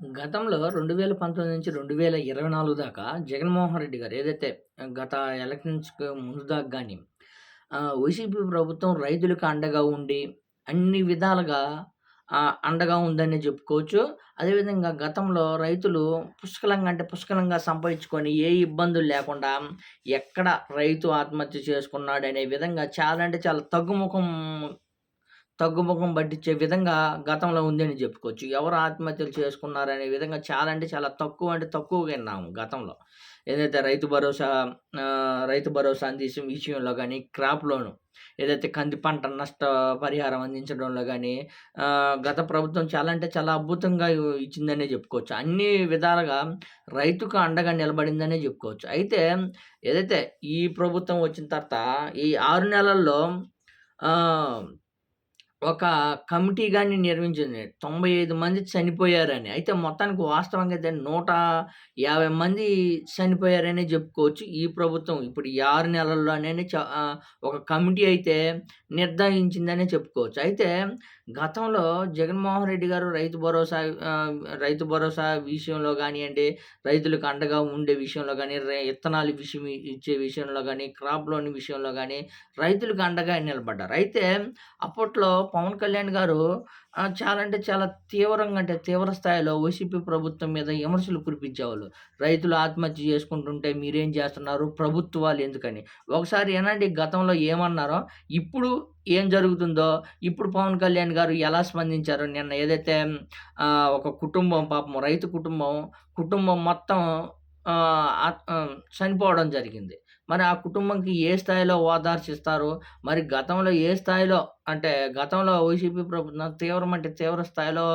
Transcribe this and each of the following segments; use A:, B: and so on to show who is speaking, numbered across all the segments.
A: గతంలో 2019 నుంచి 2024 దాకా జగన్మోహన్ రెడ్డి గారు ఏదైతే గత ఎలక్షన్స్‌కి ముందు దాకా కానీ వైసీపీ ప్రభుత్వం రైతులకు అండగా ఉండి అన్ని విధాలుగా అండగా ఉందని చెప్పుకోవచ్చు. అదేవిధంగా గతంలో రైతులు పుష్కలంగా అంటే పుష్కలంగా సంపాదించుకొని ఏ ఇబ్బందులు లేకుండా ఎక్కడ రైతు ఆత్మహత్య చేసుకున్నాడనే విధంగా చాలా అంటే చాలా తగ్గుముఖం తగ్గుముఖం పట్టించే విధంగా గతంలో ఉందని చెప్పుకోవచ్చు. ఎవరు ఆత్మహత్యలు చేసుకున్నారనే విధంగా చాలా అంటే చాలా తక్కువ అంటే తక్కువగా విన్నాము గతంలో. ఏదైతే రైతు భరోసా రైతు భరోసా అందించడం విషయంలో కానీ క్రాప్ లోను ఏదైతే కంది పంట నష్ట పరిహారం అందించడంలో కానీ గత ప్రభుత్వం చాలా అంటే చాలా అద్భుతంగా ఇచ్చిందనే చెప్పుకోవచ్చు. అన్ని విధాలుగా రైతుకు అండగా నిలబడిందనే చెప్పుకోవచ్చు. అయితే ఏదైతే ఈ ప్రభుత్వం వచ్చిన తర్వాత ఈ ఆరు నెలల్లో ఒక కమిటీ గాని నిర్మించింది. 95 మంది చనిపోయారని. అయితే మొత్తానికి వాస్తవంగా అయితే 150 మంది చనిపోయారనే చెప్పుకోవచ్చు. ఈ ప్రభుత్వం ఇప్పుడు ఈ 6 నెలల్లోనే చ ఆహ్, ఒక కమిటీ అయితే నిర్ధారించిందనే చెప్పుకోవచ్చు. అయితే గతంలో జగన్మోహన్ రెడ్డి గారు రైతు భరోసా ఆహ్, రైతు భరోసా విషయంలో గానియండి, రైతులకు అండగా ఉండే విషయంలో గాని, రే ఇత్తనాలు విషయం ఇచ్చే విషయంలో గాని, క్రాప్ లోన్ విషయంలో గాని రైతులకు అండగా నిలబడ్డారు. అయితే అప్పట్లో పవన్ కళ్యాణ్ గారు చాలా అంటే చాలా తీవ్రంగా అంటే తీవ్ర స్థాయిలో వైసీపీ ప్రభుత్వం మీద విమర్శలు కురిపించేవాళ్ళు. రైతులు ఆత్మహత్య చేసుకుంటుంటే మీరేం చేస్తున్నారు? ప్రభుత్వాలు ఎందుకని. ఒకసారి వినండి గతంలో ఏమన్నారో, ఇప్పుడు ఏం జరుగుతుందో, ఇప్పుడు పవన్ కళ్యాణ్ గారు ఎలా స్పందించారో నిన్న ఏదైతే ఒక కుటుంబం పాపం రైతు కుటుంబం, కుటుంబం మొత్తం చనిపోవడం జరిగింది. మరి ఆ కుటుంబంకి ఏ స్థాయిలో ఓదార్చిస్తారు? మరి గతంలో ఏ స్థాయిలో అంటే గతంలో వైసీపీ ప్రభుత్వం తీవ్రం అంటే తీవ్ర స్థాయిలో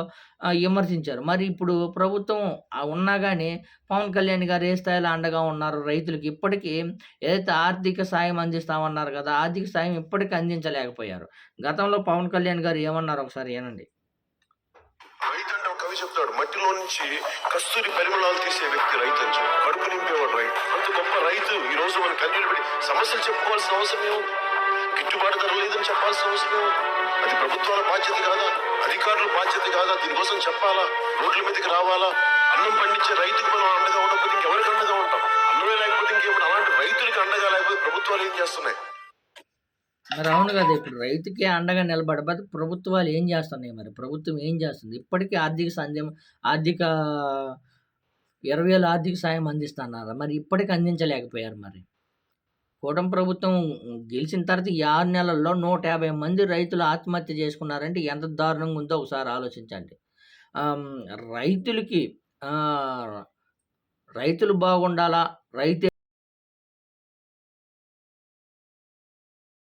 A: విమర్శించారు. మరి ఇప్పుడు ప్రభుత్వం ఉన్నా కానీ పవన్ కళ్యాణ్ గారు ఏ స్థాయిలో అండగా ఉన్నారు రైతులకు ఇప్పటికీ ఏదైతే ఆర్థిక సాయం అందిస్తామన్నారు కదా! ఆర్థిక సాయం ఇప్పటికీ అందించలేకపోయారు. గతంలో పవన్ కళ్యాణ్ గారు ఏమన్నారు ఒకసారి
B: ఏనండి కవి చెప్తాడు మట్టిలో నుంచి కస్తూరి పరిమళాలు తీసే వ్యక్తి రైతు అని చెప్పి. కడుపు నింపేవాడు రైతు. అంత గొప్ప రైతు. ఈ రోజు మన కన్నీళ్ళు పెట్టి సమస్యలు చెప్పుకోవాల్సిన అవసరం ఏముంది గిట్టుబాటు ధర లేదని చెప్పాల్సిన అవసరం అది ప్రభుత్వాల బాధ్యత కాదా? అధికారుల బాధ్యత కాదా? దీనికోసం చెప్పాలా? రోడ్ల మీదకి రావాలా? అన్నం పండించే రైతుకు మనం అండగా ఉండకపోతే ఇంకెవరికి అండగా ఉంటాం? అన్నమే లేకపోతే ఇంకేమిటి అలాంటి రైతులకి అండగా లేకపోతే ప్రభుత్వాలు ఏం చేస్తున్నాయి?
A: మరి అవును కదా! ఇప్పుడు రైతుకే అండగా నిలబడబోతే ప్రభుత్వాలు ఏం చేస్తున్నాయి మరి? ప్రభుత్వం ఏం చేస్తుంది? ఇప్పటికీ ఆర్థిక సంధ్యం ఆర్థిక ఇరవై వేలు ఆర్థిక సాయం అందిస్తున్నారు మరి ఇప్పటికి అందించలేకపోయారు మరి. కూటమి ప్రభుత్వం గెలిచిన తర్వాత ఈ ఆరు నెలల్లో 150 మంది రైతులు ఆత్మహత్య చేసుకున్నారంటే ఎంత దారుణంగా ఉందో ఒకసారి ఆలోచించండి. రైతులకి రైతులు బాగుండాలా? రైతే